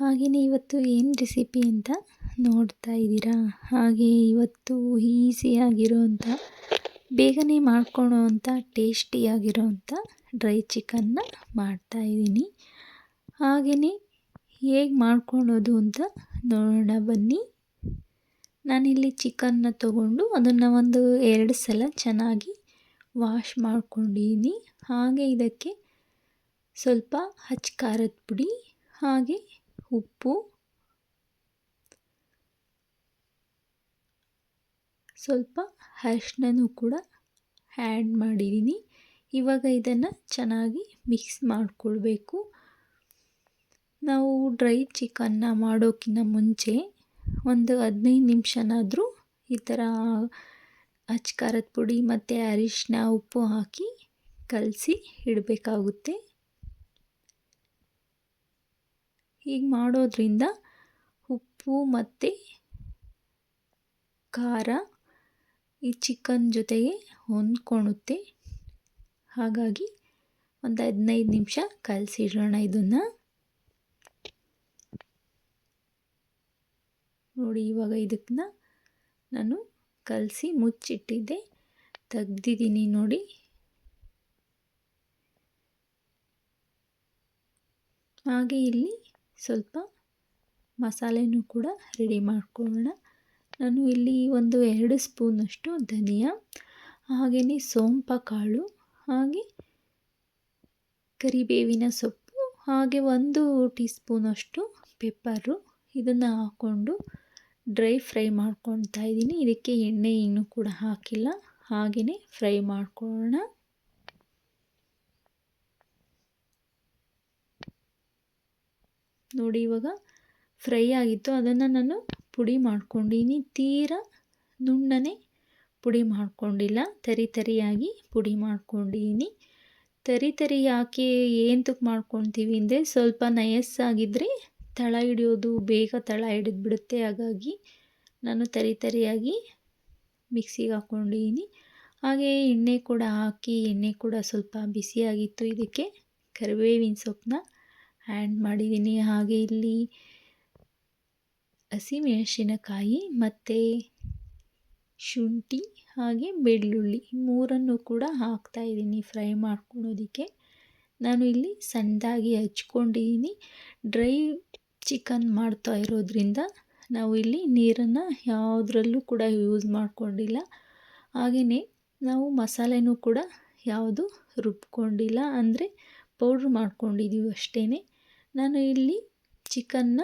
ಹಾಗೆಯೇ ಇವತ್ತು ಏನು ರೆಸಿಪಿ ಅಂತ ನೋಡ್ತಾ ಇದ್ದೀರಾ? ಹಾಗೆ ಇವತ್ತು ಈಸಿಯಾಗಿರೋವಂಥ ಬೇಗನೆ ಮಾಡ್ಕೊಳೋ ಅಂಥ ಟೇಸ್ಟಿಯಾಗಿರೋವಂಥ ಡ್ರೈ ಚಿಕನ್ನ ಮಾಡ್ತಾಯಿದ್ದೀನಿ ಹಾಗೆಯೇ ಹೇಗೆ ಮಾಡ್ಕೊಳೋದು ಅಂತ ನೋಡೋಣ ಬನ್ನಿ. ನಾನಿಲ್ಲಿ ಚಿಕನ್ನ ತಗೊಂಡು ಅದನ್ನು ಒಂದು ಎರಡು ಸಲ ಚೆನ್ನಾಗಿ ವಾಶ್ ಮಾಡ್ಕೊಂಡಿದ್ದೀನಿ. ಹಾಗೆ ಇದಕ್ಕೆ ಸ್ವಲ್ಪ ಹಚ್ಚ ಖಾರದ ಪುಡಿ, ಹಾಗೆ ಉಪ್ಪು. ಸ್ವಲ್ಪ ಅರಿಶಿನೂ ಕೂಡ ಆ್ಯಡ್ ಮಾಡಿದ್ದೀನಿ ಇವಾಗ ಇದನ್ನು ಚೆನ್ನಾಗಿ ಮಿಕ್ಸ್ ಮಾಡಿಕೊಳ್ಬೇಕು. ನಾವು ಡ್ರೈ ಚಿಕನ್ನ ಮಾಡೋಕ್ಕಿಂತ ಮುಂಚೆ ಒಂದು ಹದಿನೈದು ನಿಮಿಷನಾದರೂ ಈ ಥರ ಅಚ್ಚ ಖಾರದ ಪುಡಿ ಮತ್ತು ಅರಿಶಿನ ಉಪ್ಪು ಹಾಕಿ ಕಲಸಿ ಇಡಬೇಕಾಗುತ್ತೆ. ಹೀಗೆ ಮಾಡೋದ್ರಿಂದ ಉಪ್ಪು ಮತ್ತು ಖಾರ ಈ ಚಿಕನ್ ಜೊತೆಗೆ ಹೊಂದ್ಕೊಳುತ್ತೆ ಹಾಗಾಗಿ ಒಂದು ಹದಿನೈದು ನಿಮಿಷ ಕಲಸಿಡೋಣ ಇದನ್ನು. ನೋಡಿ ಇವಾಗ ಇದಕ್ಕನ್ನ ನಾನು ಕಲಸಿ ಮುಚ್ಚಿಟ್ಟಿದ್ದೆ. ತೆಗ್ದಿದ್ದೀನಿ ನೋಡಿ. ಹಾಗೆ ಇಲ್ಲಿ ಸ್ವಲ್ಪ ಮಸಾಲೆನೂ ಕೂಡ ರೆಡಿ ಮಾಡ್ಕೊಳ್ಳೋಣ. ನಾನು ಇಲ್ಲಿ ಒಂದು ಎರಡು ಸ್ಪೂನಷ್ಟು ಧನಿಯಾ, ಹಾಗೆಯೇ ಸೋಂಪ ಕಾಳು, ಹಾಗೆ ಕರಿಬೇವಿನ ಸೊಪ್ಪು, ಹಾಗೆ ಒಂದು ಟೀ ಸ್ಪೂನಷ್ಟು ಪೆಪ್ಪರು. ಇದನ್ನು ಹಾಕ್ಕೊಂಡು ಡ್ರೈ ಫ್ರೈ ಮಾಡ್ಕೊಳ್ತಾ ಇದ್ದೀನಿ. ಇದಕ್ಕೆ ಎಣ್ಣೆ ಇನ್ನೂ ಕೂಡ ಹಾಕಿಲ್ಲ. ಹಾಗೆಯೇ ಫ್ರೈ ಮಾಡ್ಕೊಳ್ಳೋಣ. ನೋಡಿ ಇವಾಗ ಫ್ರೈ ಆಗಿತ್ತು. ಅದನ್ನು ನಾನು ಪುಡಿ ಮಾಡ್ಕೊಂಡಿನಿ. ತೀರ ನುಣ್ಣನೆ ಪುಡಿ ಮಾಡ್ಕೊಂಡಿಲ್ಲ. ತರಿ ತರಿಯಾಗಿ ಪುಡಿ ಮಾಡ್ಕೊಂಡಿನಿ. ತರಿ ತರಿ ಯಾಕೆ ಏಂತಕ್ಕೆ ಮಾಡ್ಕೊತೀವಿ ಅಂದರೆ ಸ್ವಲ್ಪ ನಯಸ್ಸಾಗಿದ್ದರೆ ತಳ ಹಿಡಿಯೋದು, ಬೇಗ ತಳ ಹಿಡಿದ್ಬಿಡುತ್ತೆ. ಹಾಗಾಗಿ ನಾನು ತರಿ ತರಿಯಾಗಿ ಮಿಕ್ಸಿಗೆ ಹಾಕ್ಕೊಂಡಿದ್ದೀನಿ ಹಾಗೆ ಎಣ್ಣೆ ಕೂಡ ಹಾಕಿ, ಎಣ್ಣೆ ಕೂಡ ಸ್ವಲ್ಪ ಬಿಸಿಯಾಗಿತ್ತು. ಇದಕ್ಕೆ ಕರಿಬೇವಿನ ಸೊಪ್ಪನ್ನ ಆ್ಯಡ್ ಮಾಡಿದ್ದೀನಿ. ಹಾಗೆ ಇಲ್ಲಿ ಹಸಿಮೆಣಸಿನಕಾಯಿ ಮತ್ತು ಶುಂಠಿ ಹಾಗೆ ಬೆಳ್ಳುಳ್ಳಿ ಮೂರನ್ನು ಕೂಡ ಹಾಕ್ತಾಯಿದ್ದೀನಿ ಫ್ರೈ ಮಾಡ್ಕೊಳ್ಳೋದಕ್ಕೆ ನಾನು ಇಲ್ಲಿ ಸಣ್ಣದಾಗಿ ಹಚ್ಕೊಂಡಿದ್ದೀನಿ. ಡ್ರೈ ಚಿಕನ್ ಮಾಡ್ತಾ ಇರೋದ್ರಿಂದ ನಾವು ಇಲ್ಲಿ ನೀರನ್ನು ಯಾವುದ್ರಲ್ಲೂ ಕೂಡ ಯೂಸ್ ಮಾಡಿಕೊಂಡಿಲ್ಲ. ಹಾಗೆಯೇ ನಾವು ಮಸಾಲೆನೂ ಕೂಡ ಯಾವುದು ರುಬ್ಕೊಂಡಿಲ್ಲ. ಅಂದರೆ ಪೌಡ್ರ್ ಮಾಡ್ಕೊಂಡಿದ್ದೀವಿ ಅಷ್ಟೇ ನಾನು ಇಲ್ಲಿ ಚಿಕನ್ನ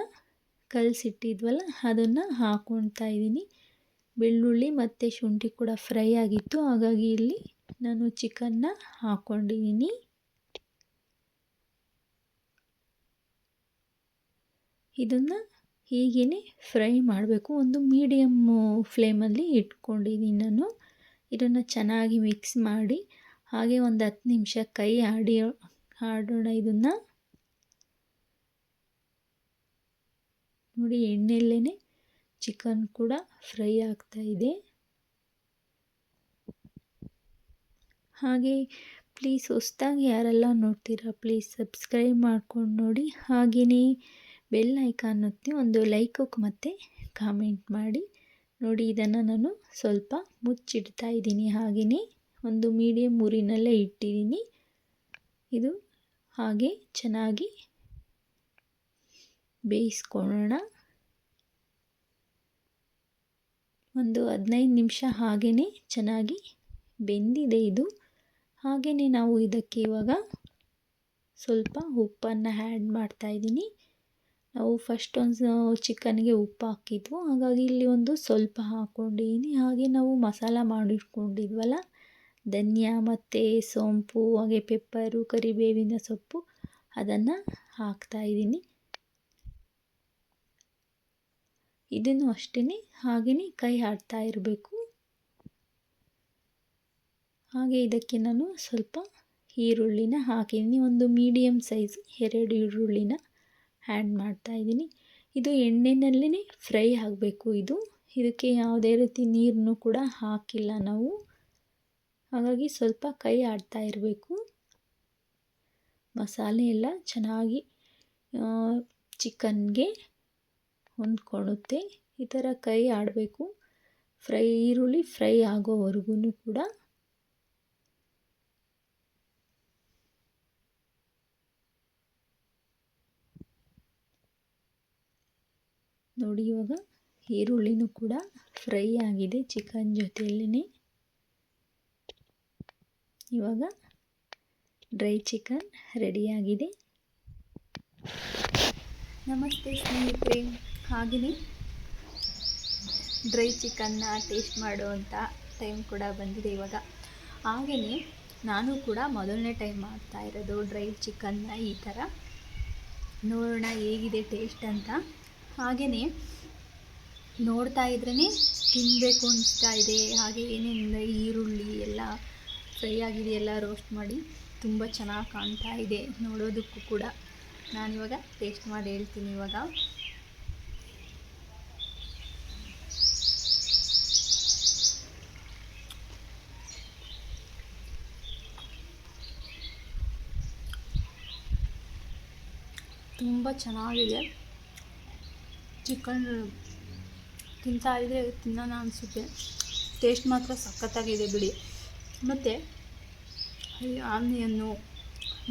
ಕಲಸಿಟ್ಟಿದ್ವಲ್ಲ, ಅದನ್ನು ಹಾಕ್ಕೊಳ್ತಾ ಇದ್ದೀನಿ. ಬೆಳ್ಳುಳ್ಳಿ ಮತ್ತು ಶುಂಠಿ ಕೂಡ ಫ್ರೈ ಆಗಿತ್ತು, ಹಾಗಾಗಿ ಇಲ್ಲಿ ನಾನು ಚಿಕನ್ನ ಹಾಕ್ಕೊಂಡಿದ್ದೀನಿ ಇದನ್ನು ಹೀಗೇ ಫ್ರೈ ಮಾಡಬೇಕು. ಒಂದು ಮೀಡಿಯಮ್ಮು ಫ್ಲೇಮಲ್ಲಿ ಇಟ್ಕೊಂಡಿದ್ದೀನಿ ನಾನು. ಇದನ್ನು ಚೆನ್ನಾಗಿ ಮಿಕ್ಸ್ ಮಾಡಿ, ಹಾಗೆ ಒಂದು ಹತ್ತು ನಿಮಿಷ ಕೈ ಆಡಿ ಆಡೋಣ ಇದನ್ನು. ನೋಡಿ ಎಣ್ಣೆಯಲ್ಲೇ ಚಿಕನ್ ಕೂಡ ಫ್ರೈ ಆಗ್ತಾ ಇದೆ. ಹಾಗೆ ಪ್ಲೀಸ್ ಹೊಸ್ದಾಗಿ ಯಾರೆಲ್ಲ ನೋಡ್ತೀರಾ ಪ್ಲೀಸ್ ಸಬ್ಸ್ಕ್ರೈಬ್ ಮಾಡ್ಕೊಂಡು ನೋಡಿ. ಹಾಗೆಯೇ ಬೆಲ್ ಐಕಾನ್ ಒತ್ತಿ ಒಂದು ಲೈಕ್ ಮತ್ತು ಕಾಮೆಂಟ್ ಮಾಡಿ. ನೋಡಿ ಇದನ್ನು ನಾನು ಸ್ವಲ್ಪ ಮುಚ್ಚಿಡ್ತಾ ಇದ್ದೀನಿ. ಹಾಗೆಯೇ ಒಂದು ಮೀಡಿಯಮ್ ಊರಿನಲ್ಲೇ ಇಟ್ಟಿದ್ದೀನಿ. ಇದು ಹಾಗೆ ಚೆನ್ನಾಗಿ ಬೇಯಿಸ್ಕೊಳ್ಳೋಣ. ಒಂದು ಹದಿನೈದು ನಿಮಿಷ ಹಾಗೆಯೇ ಚೆನ್ನಾಗಿ ಬೆಂದಿದೆ ಇದು. ಹಾಗೆಯೇ ನಾವು ಇದಕ್ಕೆ ಇವಾಗ ಸ್ವಲ್ಪ ಉಪ್ಪನ್ನು ಆ್ಯಡ್ ಮಾಡ್ತಾಯಿದ್ದೀನಿ ನಾವು ಫಸ್ಟ್ ಒಂದು ಚಿಕನ್ಗೆ ಉಪ್ಪು ಹಾಕಿದ್ವು. ಹಾಗಾಗಿ ಇಲ್ಲಿ ಒಂದು ಸ್ವಲ್ಪ ಹಾಕ್ಕೊಂಡಿದ್ದೀನಿ ಹಾಗೆ ನಾವು ಮಸಾಲ ಮಾಡಿಟ್ಕೊಂಡಿದ್ವಲ್ಲ? ಧನಿಯಾ ಮತ್ತು ಸೋಂಪು, ಹಾಗೆ ಪೆಪ್ಪರು ಕರಿಬೇವಿನ ಸೊಪ್ಪು ಅದನ್ನು ಹಾಕ್ತಾಯಿದ್ದೀನಿ ಇದನ್ನು ಅಷ್ಟೇ ಹಾಗೆಯೇ ಕೈ ಆಡ್ತಾ ಇರಬೇಕು. ಹಾಗೆ ಇದಕ್ಕೆ ನಾನು ಸ್ವಲ್ಪ ಈರುಳ್ಳಿನ ಹಾಕಿದ್ದೀನಿ ಒಂದು ಮೀಡಿಯಮ್ ಸೈಜ್ ಎರಡು ಈರುಳ್ಳಿನ ಆ್ಯಡ್ ಮಾಡ್ತಾಯಿದ್ದೀನಿ ಇದು ಎಣ್ಣೆನಲ್ಲೇ ಫ್ರೈ ಆಗಬೇಕು ಇದು. ಇದಕ್ಕೆ ಯಾವುದೇ ರೀತಿ ನೀರನ್ನು ಕೂಡ ಹಾಕಿಲ್ಲ ನಾವು. ಹಾಗಾಗಿ ಸ್ವಲ್ಪ ಕೈ ಆಡ್ತಾ ಇರಬೇಕು. ಮಸಾಲೆ ಎಲ್ಲ ಚೆನ್ನಾಗಿ ಚಿಕನ್ಗೆ ಹೊಂದ್ಕೊಳ್ಳುತ್ತೆ ಈ ಥರ ಕೈ ಆಡಬೇಕು. ಫ್ರೈ, ಈರುಳ್ಳಿ ಫ್ರೈ ಆಗೋವರೆಗೂ ಕೂಡ. ನೋಡಿ ಇವಾಗ ಈರುಳ್ಳಿನೂ ಕೂಡ ಫ್ರೈ ಆಗಿದೆ ಚಿಕನ್ ಜೊತೆಯಲ್ಲೇ ಇವಾಗ ಡ್ರೈ ಚಿಕನ್ ರೆಡಿಯಾಗಿದೆ ನಮಸ್ತೆ ಸ್ನೇಹಿತರೆ. ಹಾಗೆಯೇ ಡ್ರೈ ಚಿಕನ್ನ ಟೇಸ್ಟ್ ಮಾಡುವಂಥ ಟೈಮ್ ಕೂಡ ಬಂದಿದೆ ಇವಾಗ. ಹಾಗೆಯೇ ನಾನು ಕೂಡ ಮೊದಲನೇ ಟೈಮ್ ಮಾಡ್ತಾ ಇರೋದು ಡ್ರೈ ಚಿಕನ್ನ ಈ ಥರ ನೋಡೋಣ ಹೇಗಿದೆ ಟೇಸ್ಟ್ ಅಂತ. ಹಾಗೆಯೇ ನೋಡ್ತಾ ಇದ್ರೇ ತಿನ್ನಬೇಕು ಅನಿಸ್ತಾ ಇದೆ. ಹಾಗೆ ಏನೇನು ಈರುಳ್ಳಿ ಎಲ್ಲ ಫ್ರೈ ಆಗಿದೆ, ಎಲ್ಲ ರೋಸ್ಟ್ ಮಾಡಿ ತುಂಬ ಚೆನ್ನಾಗಿ ಕಾಣ್ತಾ ಇದೆ ನೋಡೋದಕ್ಕೂ ಕೂಡ. ನಾನಿವಾಗ ಟೇಸ್ಟ್ ಮಾಡಿ ಹೇಳ್ತೀನಿ ಇವಾಗ. ತುಂಬ ಚೆನ್ನಾಗಿದೆ. ಚಿಕನ್ ತಿಂತಾ ಇದ್ದರೆ ತಿನ್ನೋಣ ಅನಿಸುತ್ತೆ. ಟೇಸ್ಟ್ ಮಾತ್ರ ಸಖತ್ತಾಗಿದೆ ಬಿಡಿ. ಮತ್ತು ಈ ಆನಿಯನ್ನು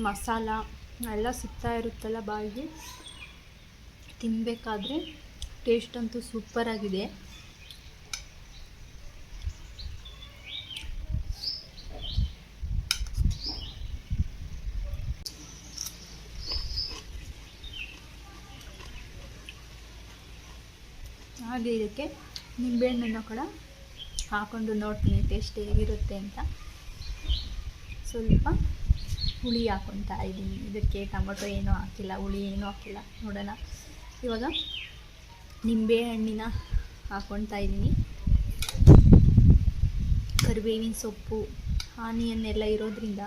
ಮಸಾಲ ಎಲ್ಲ ಸಿಗ್ತಾ ಇರುತ್ತಲ್ಲ ಬಾಯಿಗೆ? ತಿನ್ನಬೇಕಾದ್ರೆ ಟೇಸ್ಟ್ ಅಂತೂ ಸೂಪರಾಗಿದೆ. ಹಾಗೆ ಇದಕ್ಕೆ ನಿಂಬೆಹಣ್ಣನ್ನು ಕೂಡ ಹಾಕೊಂಡು ನೋಡ್ತೀನಿ ಟೇಸ್ಟ್ ಹೇಗಿರುತ್ತೆ ಅಂತ. ಸ್ವಲ್ಪ ಹುಳಿ ಹಾಕೊತಾ ಇದ್ದೀನಿ. ಇದಕ್ಕೆ ಟೊಮೊಟೊ ಏನೂ ಹಾಕಿಲ್ಲ, ಹುಳಿ ಏನೂ ಹಾಕಿಲ್ಲ. ನೋಡೋಣ. ಇವಾಗ ನಿಂಬೆಹಣ್ಣಿನ ಹಾಕೊತಾ ಇದ್ದೀನಿ. ಕರಿಬೇವಿನ ಸೊಪ್ಪು, ಆನಿಯನ್ನೆಲ್ಲ ಇರೋದ್ರಿಂದ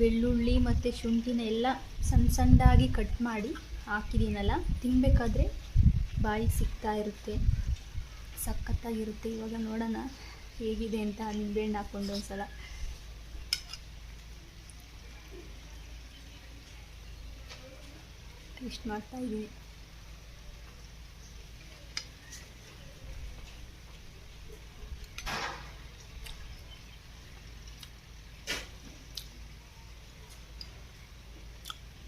ಬೆಳ್ಳುಳ್ಳಿ ಮತ್ತು ಶುಂಠಿನ ಎಲ್ಲ ಸಣ್ಣ ಸಣ್ಣದಾಗಿ ಕಟ್ ಮಾಡಿ ಹಾಕಿದ್ದೀನಲ್ಲ ತಿನ್ನಬೇಕಾದ್ರೆ ಬಾಯಿಗೆ ಸಿಗ್ತಾ ಇರುತ್ತೆ. ಸಖತ್ತಾಗಿರುತ್ತೆ. ಇವಾಗ ನೋಡೋಣ ಹೇಗಿದೆ ಅಂತ ನಿಂಬೆಹಣ್ಣು ಹಾಕ್ಕೊಂಡು ಒಂದ್ಸಲ. ಟೇಸ್ಟ್ ಮಾಡ್ತಾ ಇದ್ದೀನಿ.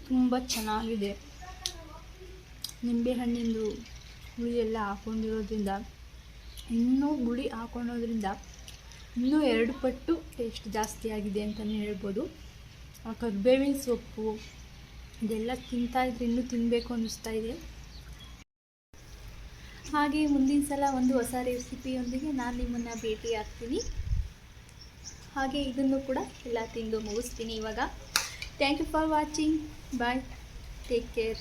ತುಂಬ ಚೆನ್ನಾಗಿದೆ. ನಿಂಬೆಹಣ್ಣಿಂದು ಹುಳಿ ಎಲ್ಲ ಹಾಕೊಂಡಿರೋದ್ರಿಂದ, ಇನ್ನೂ ಹುಳಿ ಹಾಕೊಂಡೋದ್ರಿಂದ ಇನ್ನೂ ಎರಡು ಪಟ್ಟು ಟೇಸ್ಟ್ ಜಾಸ್ತಿ ಆಗಿದೆ ಅಂತಲೇ ಹೇಳ್ಬೋದು. ಆ ಕರ್ಬೇವಿನ ಸೊಪ್ಪು ಇದೆಲ್ಲ ತಿಂತಾಯಿದ್ರೆ ಇನ್ನೂ ತಿನ್ನಬೇಕು ಅನ್ನಿಸ್ತಾ ಇದೆ. ಹಾಗೆ ಮುಂದಿನ ಸಲ ಒಂದು ಹೊಸ ರೆಸಿಪಿಯೊಂದಿಗೆ ನಾನು ನಿಮ್ಮನ್ನು ಭೇಟಿ ಆಗ್ತೀನಿ ಹಾಗೆ ಇದನ್ನು ಕೂಡ ಎಲ್ಲ ತಿಂದು ಮುಗಿಸ್ತೀನಿ ಇವಾಗ. Thank you for watching bye take care